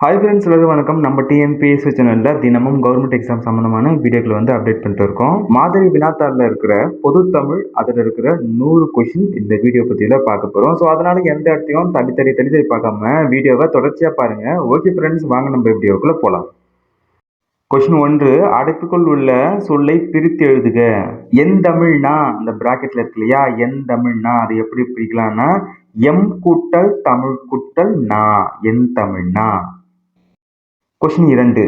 Hi friends எல்லாரும் வணக்கம். நம்ம டிஎன்பிஎஸ்சி சேனலில் தினமும் கவர்மெண்ட் எக்ஸாம் சம்மந்தமான வீடியோக்களை வந்து அப்டேட் பண்ணிட்டு இருக்கோம். மாதிரி வினாத்தாளில் இருக்கிற பொது தமிழ் அதில் இருக்கிற நூறு கொஷின் இந்த வீடியோ பற்றியில் பார்க்க போகிறோம் ஸோ அதனால எந்த இடத்தையும் தள்ளி தள்ளி தள்ளி தள்ளி பார்க்காம வீடியோவை தொடர்ச்சியாக பாருங்கள் ஓகே ஃப்ரெண்ட்ஸ் வாங்க நம்ம வீடியோக்குள்ளே போகலாம் கொஷின் ஒன்று அடைப்புக்குள் உள்ள சொல்லை பிரித்து எழுதுக. என் தமிழ்னா அந்த ப்ராக்கெட்டில் இருக்கு இல்லையா? என் தமிழ்னா அது எப்படி பிரிக்கலாம்னா எம் கூட்டல் தமிழ் கூட்டல் நா என் தமிழ்னா கொஷின் இரண்டு.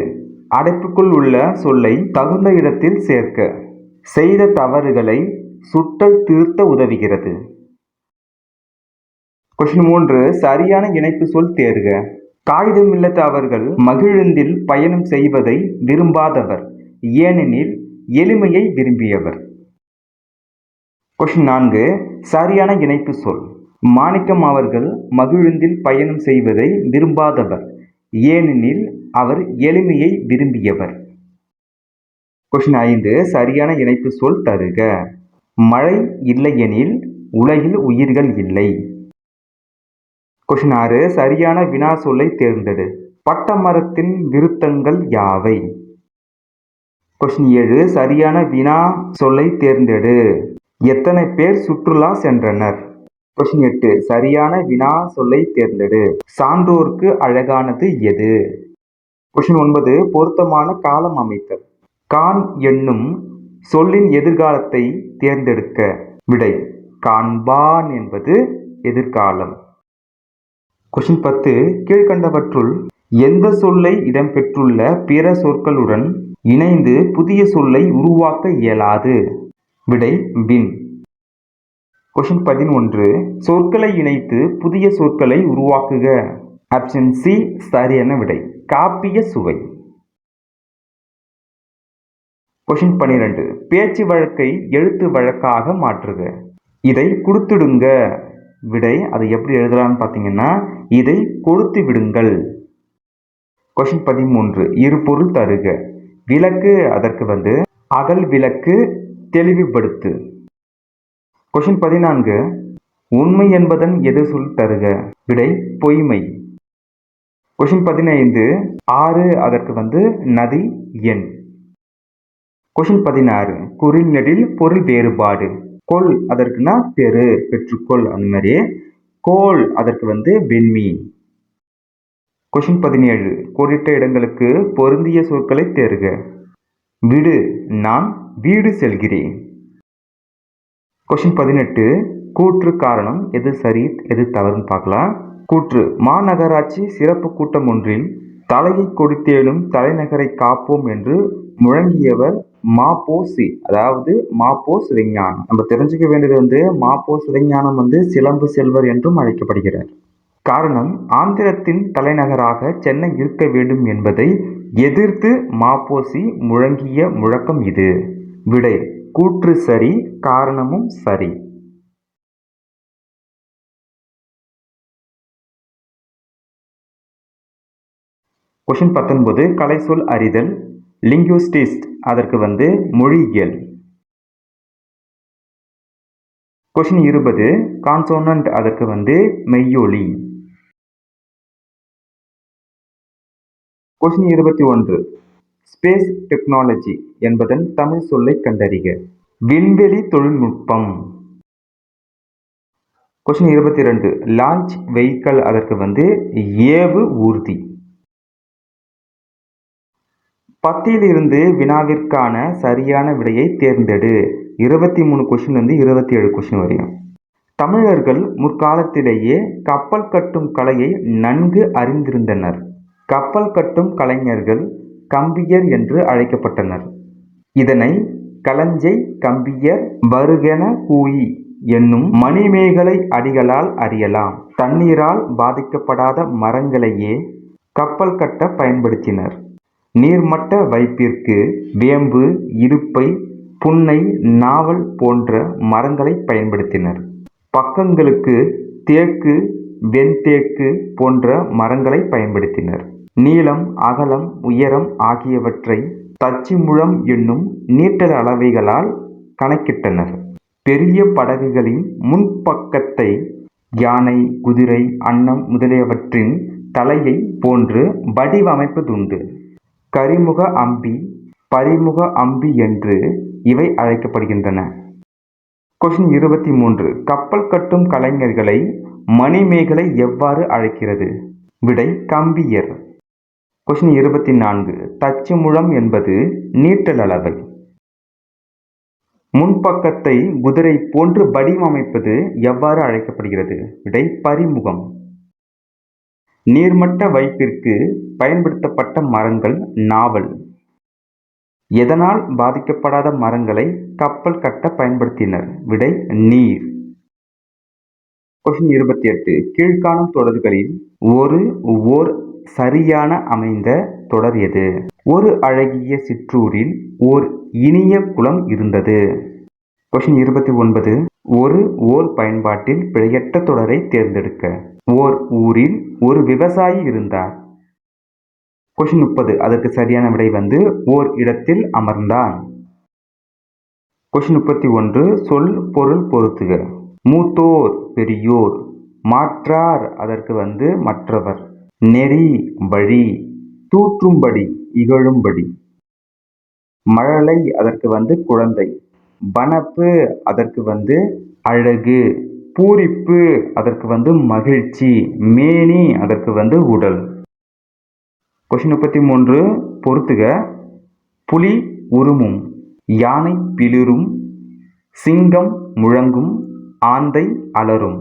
அடைப்புக்குள் உள்ள சொல்லை தகுந்த இடத்தில் சேர்க்க. செய்த தவறுகளை சுட்டல் திருத்த உதவுகிறது. கொஷின் மூன்று. சரியான இணைப்பு சொல் தேர்க. காகிதம் இல்லத்த அவர்கள் மகிழுந்தில் பயணம் செய்வதை விரும்பாதவர். ஏனெனில் எளிமையை விரும்பியவர். கொஷின் நான்கு. சரியான இணைப்பு சொல். மாணிக்கம் அவர்கள் மகிழுந்தில் பயணம் செய்வதை விரும்பாதவர். ஏனெனில் அவர் எளிமையை விரும்பியவர். கொஷின் ஐந்து சரியான இணைப்பு சொல் தருக. மழை இல்லையெனில் உலகில் உயிர்கள் இல்லை. கொஷின் ஆறு சரியான வினா சொல்லை தேர்ந்தெடு. பட்ட மரத்தின் விருத்தங்கள் யாவை? கொஷின் ஏழு சரியான வினா சொல்லை தேர்ந்தெடு. எத்தனை பேர் சுற்றுலா சென்றனர்? கொஷின் எட்டு சரியான வினா சொல்லை தேர்ந்தெடு. சான்றோர்க்கு அழகானது எது? கொஷின் ஒன்பது பொருத்தமான காலம் அமைத்தல். கான் என்னும் சொல்லின் எதிர்காலத்தை தேர்ந்தெடுக்க. விடை காண்பான் என்பது எதிர்காலம். கொஷின் பத்து கீழ்கண்டவற்றுள் எந்த சொல்லை இடம்பெற்றுள்ள பிற சொற்களுடன் இணைந்து புதிய சொல்லை உருவாக்க இயலாது? விடை வின் கொஷின் பதினொன்று. சொற்களை இணைத்து புதிய சொற்களை உருவாக்குக. ஆப்ஷன் சி சரியான விடை. காப்பிய சுவை. கொஷின் பன்னிரெண்டு. பேச்சு வழக்கை எழுத்து வழக்காக மாற்றுக. இதை கொடுத்துடுங்க. விடை அதை எப்படி எழுதலாம்னு பார்த்தீங்கன்னா இதை கொடுத்து விடுங்கள். கொஷின் பதிமூன்று. இரு பொருள் தருக. விளக்கு அதற்கு வந்து அகல் விளக்கு தெளிவுபடுத்து. கொஷின் பதினான்கு. உண்மை என்பதன் எது சொல் தருக? விடை பொய்மை. கொஷின் பதினைந்து. ஆறு அதற்கு வந்து நதி எண். கொஷின் பதினாறு. குறில் நெடில் பொருள் வேறுபாடு. கொள் அதற்குனா பெரு பெற்றுக்கொள் அந்த மாதிரி கோல் அதற்கு வந்து வெண்மி. கொஷின் பதினேழு. கோடிட்ட இடங்களுக்கு பொருந்திய சொற்களை தேர்க. விடு நான் வீடு செல்கிறேன். கொஷின் பதினெட்டு கூற்று காரணம் எது சரி எது தவறுன்னு பார்க்கலாம். கூற்று மாநகராட்சி சிறப்பு கூட்டம் ஒன்றில் தலையை கொடுத்தேனும் தலைநகரை காப்போம் என்று முழங்கியவர் மாப்போசி அதாவது மாப்போ சிவஞானம். நம்ம தெரிஞ்சுக்க வேண்டியது வந்து மாப்போ சிவஞானம் வந்து சிலம்பு செல்வர் என்றும் அழைக்கப்படுகிறார். காரணம் ஆந்திரத்தின் தலைநகராக சென்னை இருக்க வேண்டும் என்பதை எதிர்த்து மாப்போசி முழங்கிய முழக்கம் இது. விடை கூற்று சரி காரணமும் சரி. கொஷின் பத்தொன்பது கலை சொல் அறிதல் லிங்குவிஸ்டிஸ்ட் அதற்கு வந்து மொழியியல். கொஷின் இருபது கான்சோனன்ட் அதற்கு வந்து மெய்யொலி. கொஷின் இருபத்தி ஒன்று ஸ்பேஸ் டெக்னாலஜி என்பதன் தமிழ் சொல்லை கண்டறிக. விண்வெளி தொழில்நுட்பம். கொஸ்டின் இருபத்தி ரெண்டு லான்ச் வெஹிக்கல் அதற்கு வந்து ஏவு ஊர்தி. பத்தியிலிருந்து வினாவிற்கான சரியான விடையை தேர்ந்தெடு. இருபத்தி மூணு கொஷின் வந்து இருபத்தி ஏழு கொஷின் வரையும். தமிழர்கள் முற்காலத்திலேயே கப்பல் கட்டும் கலையை நன்கு அறிந்திருந்தனர். கப்பல் கட்டும் கலைஞர்கள் கம்பியர் என்று அழைக்கப்பட்டனர். இதனை களஞ்சை கம்பியர் வருகென கூயி என்னும் மணிமேகலை அடிகளால் அறியலாம். தண்ணீரால் பாதிக்கப்படாத மரங்களையே கப்பல் கட்ட பயன்படுத்தினர். நீர்மட்ட வைப்பிற்கு வேம்பு இருப்பை புன்னை நாவல் போன்ற மரங்களை பயன்படுத்தினர். பக்கங்களுக்கு தேக்கு வெண்தேக்கு போன்ற மரங்களை பயன்படுத்தினர். நீளம் அகலம் உயரம் ஆகியவற்றை தச்சிமுழம் என்னும் நீட்டல் அளவைகளால் கணக்கிட்டனர். பெரிய படகுகளின் முன்பக்கத்தை யானை குதிரை அன்னம் முதலியவற்றின் தலையை போன்று வடிவமைப்பதுண்டு. கரிமுக அம்பி பரிமுக அம்பி என்று இவை அழைக்கப்படுகின்றன. கொஷின் இருபத்தி மூன்று. கப்பல் கட்டும் கலைஞர்களை மணிமேகலை எவ்வாறு அழைக்கிறது? விடை கம்பியர். கொஷின் இருபத்தி நான்கு தச்சு முழம் என்பது நீட்டல் அளவை. முன்பக்கத்தை குதிரை போன்று வடிவமைப்பது எவ்வாறு அழைக்கப்படுகிறது? விடை பரிமுகம். நீர்மட்ட வைப்பிற்கு பயன்படுத்தப்பட்ட மரங்கள் நாவல். எதனால் பாதிக்கப்படாத மரங்களை கப்பல் கட்ட பயன்படுத்தினர்? விடை நீர். கொஸ்டின் இருபத்தி எட்டு கீழ்காணும் தொடர்களில் ஒரு ஓர் சரியான அமைந்த தொடர் எது? ஒரு அழகிய சிற்றூரில் ஓர் இனிய குளம் இருந்தது. கொஷின் இருபத்தி ஒன்பது ஒரு ஓர் பயன்பாட்டில் பிழையற்ற தொடரை தேர்ந்தெடுக்க ஓர் ஊரில் ஒரு விவசாயி இருந்தார். கொஷின் முப்பது. அதற்கு சரியான விடை வந்து ஓர் இடத்தில் அமர்ந்தான். கொஷின் முப்பத்தி ஒன்று சொல் பொருள் பொருத்துக. மூத்தோர் பெரியோர் மாற்றார் அதற்கு வந்து மற்றவர். நெறி வழி தூற்றும்படி இகழும்படி. மழலை அதற்கு வந்து குழந்தை வனப்பு அதற்கு வந்து அழகு பூரிப்பு அதற்கு வந்து மகிழ்ச்சி மேனி அதற்கு வந்து உடல். கொஷின் முப்பத்தி மூன்று பொறுத்துக. புலி உருமும் யானை பிளிரும் சிங்கம் முழங்கும் ஆந்தை அலரும்.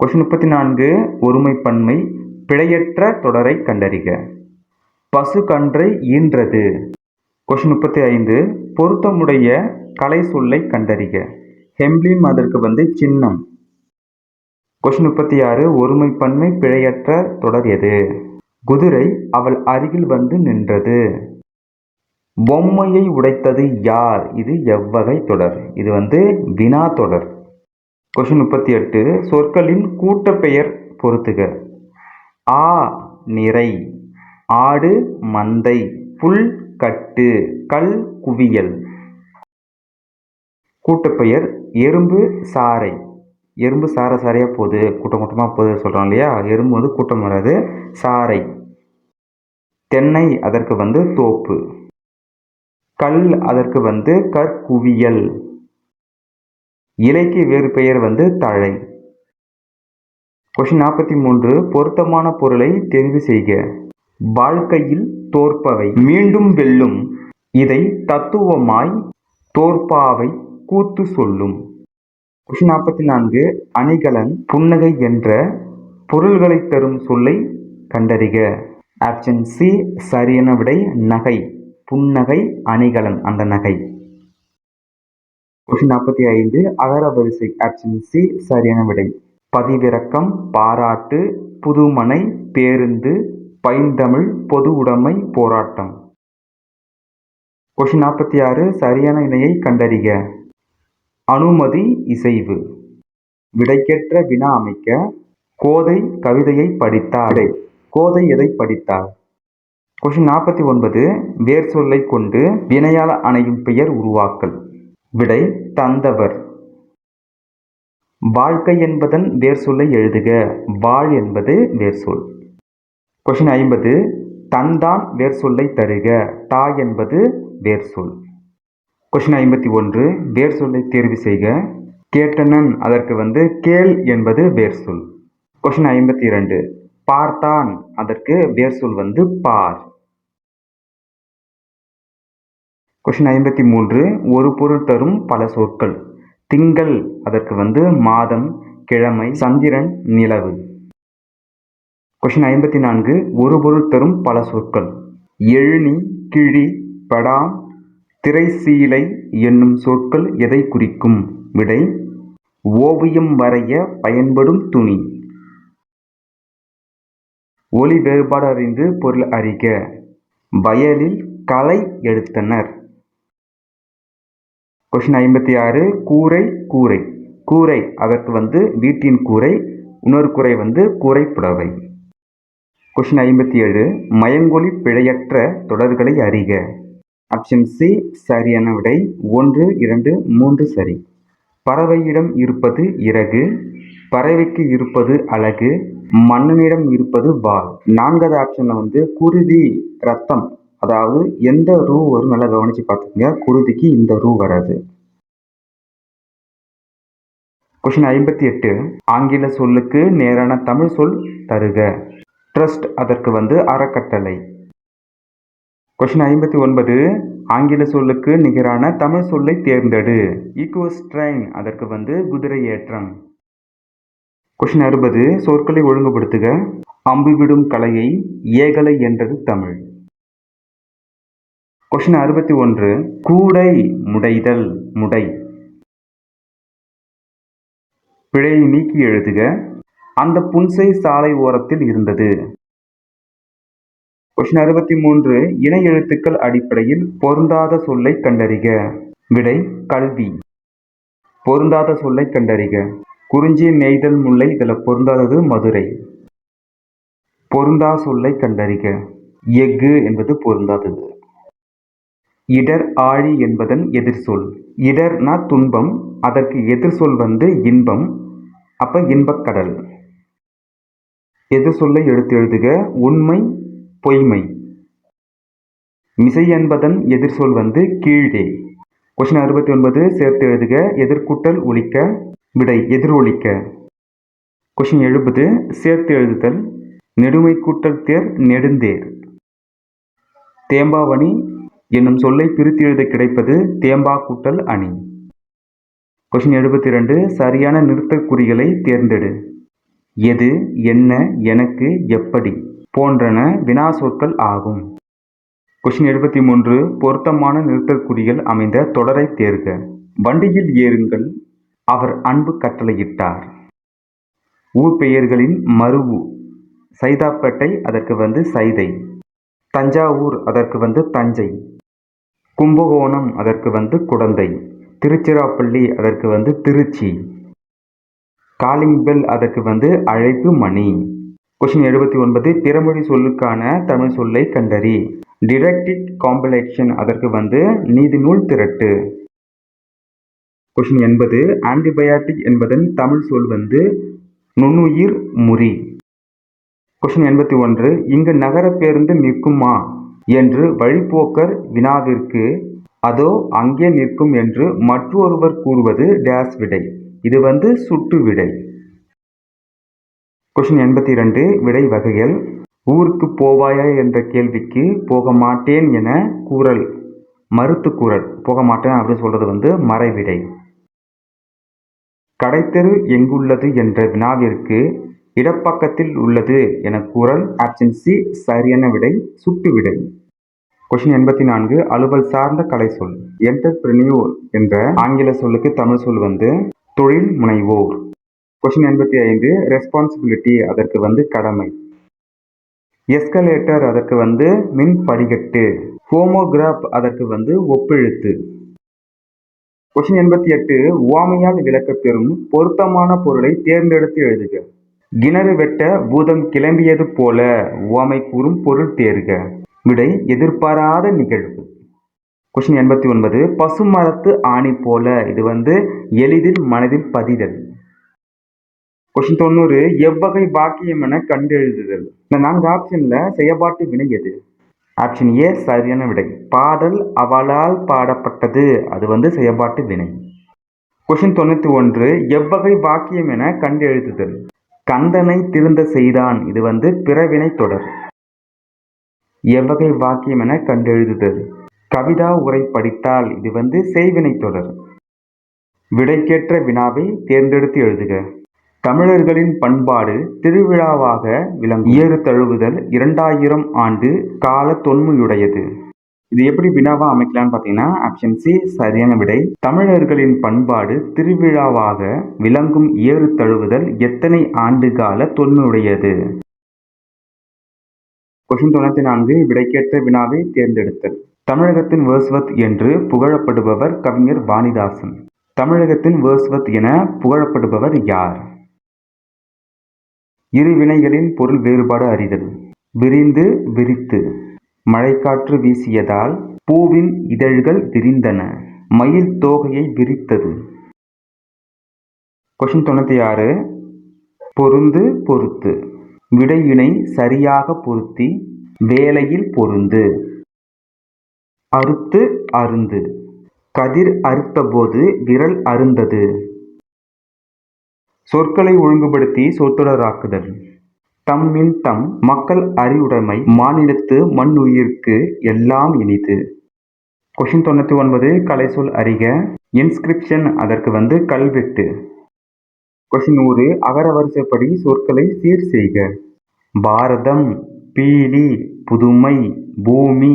கொஷின் முப்பத்தி நான்கு ஒருமைப்பன்மை பிழையற்ற தொடரை கண்டறிக. பசு கன்றை ஈன்றது. கொஷின் முப்பத்தி ஐந்து பொருத்தமுடைய கலை சொல்லை கண்டறிக. ஹெம்ப்ளிம் அதற்கு வந்து சின்னம். கொஷின் முப்பத்தி ஆறு ஒருமைப்பன்மை பிழையற்ற தொடர் எது? குதிரை அவள் அருகில் வந்து நின்றது. பொம்மையை உடைத்தது யார்? இது எவ்வகை தொடர். இது வந்து வினா தொடர். கொஷின் முப்பத்தி எட்டு சொற்களின் கூட்டப்பெயர் பொருத்துக. ஆ நிறை ஆடு மந்தை புல் கட்டு கல் குவியல். கூட்டப்பெயர் எறும்பு சாறை. எறும்பு சாரை சாரையாக போகுது கூட்டம் கூட்டமாக போகுது சொல்கிறோம் இல்லையா? எறும்பு வந்து கூட்டம் வராது சாறை. தென்னை அதற்கு வந்து தோப்பு. கல் அதற்கு வந்து கற்குவியல். இலைக்கு வேறு பெயர் வந்து தழை. கொஷின் நாற்பத்தி மூன்று பொருத்தமான பொருளை தெரிவு செய்க. வாழ்க்கையில் தோற்பவை. மீண்டும் வெல்லும். இதை தத்துவமாய் தோற்பாவை கூத்து சொல்லும். கொஷின் நாற்பத்தி நான்கு அணிகலன் புன்னகை என்ற பொருள்களை தரும் சொல்லை கண்டறிக. ஆப்ஷன் சி சரியான விடை நகை. புன்னகை அணிகலன் அந்த நகை. கொஷின் நாற்பத்தி ஐந்து அகர வரிசை ஆப்ஷன் சி சரியான விடை. பதிவிறக்கம் பாராட்டு புதுமனை பேருந்து பைந்தமிழ் பொது உடைமை போராட்டம். கொஷின் நாற்பத்தி ஆறு சரியான இணையை கண்டறிக. அனுமதி இசைவு. விடைக்கேற்ற வினா அமைக்க கோதை கவிதையை படித்தார். கோதை எதை படித்தார்? கொஷின் நாற்பத்தி ஒன்பது வேர் சொல்லை கொண்டு வினையால் அணையும் பெயர் உருவாக்கல். விடை தந்தவர். வாழ்க்கை என்பதன் வேர் சொல்லை எழுதுக. வாழ் என்பது வேர் சொல். கொஷின் ஐம்பது. தந்தான் வேர் சொல்லை தருக. தா என்பது வேர் சொல். கொஷின் ஐம்பத்தி ஒன்று. வேர் சொல்லை தேர்வு செய்க. கேட்டனன் அதற்கு வந்து கேள் என்பது வேர் சொல். கொஷின் ஐம்பத்தி இரண்டு. பார்த்தான் அதற்கு வேர் சொல் வந்து பார். கொஷின் ஐம்பத்தி மூன்று. ஒரு பொருள் தரும் பல சொற்கள். திங்கள் அதற்கு வந்து மாதம் கிழமை சந்திரன் நிலவு. கொஷின் ஐம்பத்தி நான்கு ஒரு பொருள் தரும் பல சொற்கள். எழுநி கிழி படாம் திரைசீலை என்னும் சொற்கள் எதை குறிக்கும்? விடை ஓவியம் வரைய பயன்படும் துணி. ஒளி வேறுபாடு அறிந்து பொருள் அறிக. வயலில் களை எடுத்தனர். கொஷின் ஐம்பத்தி ஆறு கூரை கூரை. கூரை அதற்கு வந்து வீட்டின் கூரை இன்னொரு குறை வந்து கூரை புடவை. கொஷின் ஐம்பத்தி ஏழு மயங்கொலி பிழையற்ற தொடர்களை அறிக. ஆப்ஷன் சி சரியான விடை ஒன்று இரண்டு மூன்று சரி. பறவையிடம் இருப்பது இறகு பறவைக்கு இருப்பது அழகு மன்னனிடம் இருப்பது வால். நான்காவது ஆப்ஷனில் வந்து குருதி ரத்தம். அதாவது எந்த ரூ வரும் நல்லா கவனிச்சு பார்த்துக்கங்க. குருதிக்கு இந்த ரூ வராது. கொஷின் ஐம்பத்தி எட்டு. ஆங்கில சொல்லுக்கு நேரான தமிழ் சொல் தருக. ட்ரஸ்ட் அதற்கு வந்து அறக்கட்டளை. கொஷின் ஐம்பத்தி ஒன்பது. ஆங்கில சொல்லுக்கு நிகரான தமிழ் சொல்லை தேர்ந்தெடு. ஈக்குவஸ்ட்ரைன் அதற்கு வந்து குதிரை ஏற்றம். கொஷின் அறுபது. சொற்களை ஒழுங்குபடுத்துக. அம்பு விடும் கலையை ஏகலை என்றது தமிழ். கொஷின் அறுபத்தி ஒன்று கூடை முடைதல் முடை. பிழையை நீக்கி எழுதுக. அந்த புன்சை சாலை ஓரத்தில் இருந்தது. கொஷின் அறுபத்தி மூன்று இணை எழுத்துக்கள் அடிப்படையில் பொருந்தாத சொல்லை கண்டறிக. விடை கல்வி. பொருந்தாத சொல்லை கண்டறிக. குறிஞ்சி நெய்தல் முல்லை இதில் பொருந்தாதது மதுரை. பொருந்தா சொல்லை கண்டறிக. எஃகு என்பது பொருந்தாதது. இடர் ஆழி என்பதன் எதிர்சொல். இடர்னா துன்பம் அதற்கு எதிர்சொல் வந்து இன்பம் அப்ப இன்பக்கடல் எதிர்சொல்லை எடுத்து எழுதுக உண்மை பொய்மை. மிசை என்பதன் எதிர்சொல் வந்து கீழே. கொஸ்டின் அறுபத்தி ஒன்பது சேர்த்து எழுதுக எதிர்கூட்டல் ஒழிக்க விடை எதிர் ஒழிக்க கொஸ்டின் எழுபது சேர்த்து எழுதுதல் நெடுமை கூட்டல் தேர் நெடுந்தேர். தேம்பாவணி என்னும் சொல்லை பிரித்து எழுத கிடைப்பது தேம்பா கூட்டல் அணி. கொஷின் எழுபத்தி ரெண்டு சரியான நிறுத்தக் குறிகளை தேர்ந்தெடு. எது என்ன எனக்கு எப்படி போன்றன வினா சொற்கள் ஆகும். கொஷின் எழுபத்தி மூன்று பொருத்தமான நிறுத்தற்குறிகள் அமைந்த தொடரை தேர்க. வண்டியில் ஏறுங்கள் அவர் அன்பு கட்டளையிட்டார். ஊர் பெயர்களின் மருவு. சைதாப்பேட்டை அதற்கு வந்து சைதை. தஞ்சாவூர் அதற்கு வந்து தஞ்சை. கும்பகோணம் அதற்கு வந்து குடந்தை திருச்சிராப்பள்ளி அதற்கு வந்து திருச்சி காலிங் பெல் அதற்கு வந்து அழைப்பு மணி. கொஷின் எழுபத்தி ஒன்பது பிறமொழி சொல்லுக்கான தமிழ் சொல்லை கண்டறி. டிடக்டிக் காம்பலேஷன் அதற்கு வந்து நீதிநூல் திரட்டு. கொஷின் எண்பது ஆன்டிபயாட்டிக் என்பதன் தமிழ் சொல் வந்து நுண்ணுயிர் முறி. கொஷின் எண்பத்தி ஒன்று இங்கு நகர பேருந்து நிற்குமா? என்று வழிப்போக்கர் வினாவிற்கு அதோ அங்கே நிற்கும் என்று மற்றொருவர் கூறுவது டேஸ் விடை. இது வந்து சுட்டு விடை. கொஷின் எண்பத்தி இரண்டு விடை வகைகள். ஊருக்கு போவாயா என்ற கேள்விக்கு போக மாட்டேன் என கூறல். மறுத்து கூறல். போக மாட்டேன் அப்படின்னு சொல்றது வந்து மறைவிடை. கடைத்தெரு எங்குள்ளது என்ற வினாவிற்கு இடப்பக்கத்தில் உள்ளது என கூறல் ஆப்ஷன் சி சரியான விடை சுட்டு விடை. கொஷின் எண்பத்தி நான்கு அலுவல் சார்ந்த கலை சொல் என்டர்பிரினியூர் என்ற ஆங்கில சொல்லுக்கு தமிழ் சொல் வந்து தொழில் முனைவோர். கொஷின் எண்பத்தி ஐந்து ரெஸ்பான்சிபிலிட்டி அதற்கு வந்து கடமை. எஸ்கலேட்டர் அதற்கு வந்து மின் படிகட்டு ஹோமோகிராப் அதற்கு வந்து ஒப்பெழுத்து. கொஷின் எண்பத்தி எட்டு ஓமையால் விளக்க பெறும் பொருத்தமான பொருளை தேர்ந்தெடுத்து எழுதுக. கிணறு வெட்ட பூதம் கிளம்பியது போல உவமை கூறும் பொருள் தேர்க. விடை எதிர்பாராத நிகழ்வு. கொஷின் எண்பத்தி ஒன்பது. பசுமரத்து ஆணி போல இது வந்து எளிதில் மனதில் பதிதல். கொஷின் தொண்ணூறு. எவ்வகை வாக்கியம் என கண்டெழுதுதல். இந்த நான்கு ஆப்ஷன்ல செயற்பாட்டு வினை எது? ஆப்ஷன் ஏ சரியான விடை. பாடல் அவளால் பாடப்பட்டது. அது வந்து செயற்பாட்டு வினை. கொஷின் தொண்ணூற்றி ஒன்று. எவ்வகை வாக்கியம் என கண்டெழுதுதல். கந்தனை திருந்த செய்தான். இது வந்து பிறவினை தொடர். எவ்வகை வாக்கியம் என கண்டெழுதுதல். கவிதா உரை படித்தால் இது வந்து செய்வினை தொடர். விடைக்கேற்ற வினாவை தேர்ந்தெடுத்து எழுதுக. தமிழர்களின் பண்பாடு திருவிழாவாக விளங்கும். ஏறு தழுவுதல் இரண்டாயிரம் ஆண்டு கால தொன்மையுடையது. இது எப்படி வினாவா அமைக்கலாம்னு பார்த்தீங்கன்னா ஆப்ஷன் சி சரியான விடை. தமிழர்களின் பண்பாடு திருவிழாவாக விளங்கும் ஏறு தழுவுதல் எத்தனை ஆண்டு கால தொன்மையுடையது? கொஷின் தொண்ணூத்தி நான்கு விடைக்கேற்ற வினாவை தேர்ந்தெடுத்தல். தமிழகத்தின் வேர்ஸ்வத் என்று புகழப்படுபவர் கவிஞர் வாணிதாசன். தமிழகத்தின் வேர்ஸ்வத் என புகழப்படுபவர் யார்? இரு வினைகளின் பொருள் வேறுபாடு அறிதல். விரிந்து விரித்து. மழைக்காற்று வீசியதால் பூவின் இதழ்கள் விரிந்தன. மயில் தோகையை விரித்தது. கொஷின் தொண்ணூற்றி ஆறு. பொருந்து பொருத்து விடையினை சரியாக பொருத்தி வேலையில் பொருந்து. அறுத்து அருந்து. கதிர் அறுத்தபோது விரல் அருந்தது. சொற்களை ஒழுங்குபடுத்தி சொற்றொடராக்குதல். தம்மின் தம் மக்கள் அறிவுடைமை மாநிலத்து மண்ணுயிர்க்கு எல்லாம் இனிது. கொஷின் தொண்ணூற்றி ஒன்பது கலைசொல் அறிக. இன்ஸ்கிரிப்ஷன் அதற்கு வந்து கல்வெட்டு. கொஷின் நூறு அகர வரிசைப்படி சொற்களை சீர் செய்க. பாரதம் பீலி புதுமை பூமி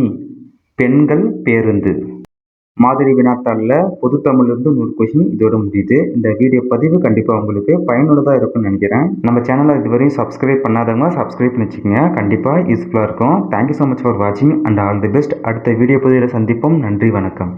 பெண்கள் பேருந்து. மாதிரி வினாத்தாளில் பொது தமிழ்லேருந்து நூறு கொஷின் இதோட முடியுது. இந்த வீடியோ பதிவு கண்டிப்பாக உங்களுக்கு பயனுள்ளதாக இருக்கும்னு நினைக்கிறேன். நம்ம சேனலை இதுவரையும் சப்ஸ்கிரைப் பண்ணாதவங்க சப்ஸ்கிரைப் பண்ணி வச்சுக்கோங்க கண்டிப்பாக யூஸ்ஃபுல்லாக இருக்கும். Thank you so much for வாட்சிங் அண்ட் ஆல் தி பெஸ்ட் அடுத்த வீடியோ பதிவில் சந்திப்போம். நன்றி வணக்கம்.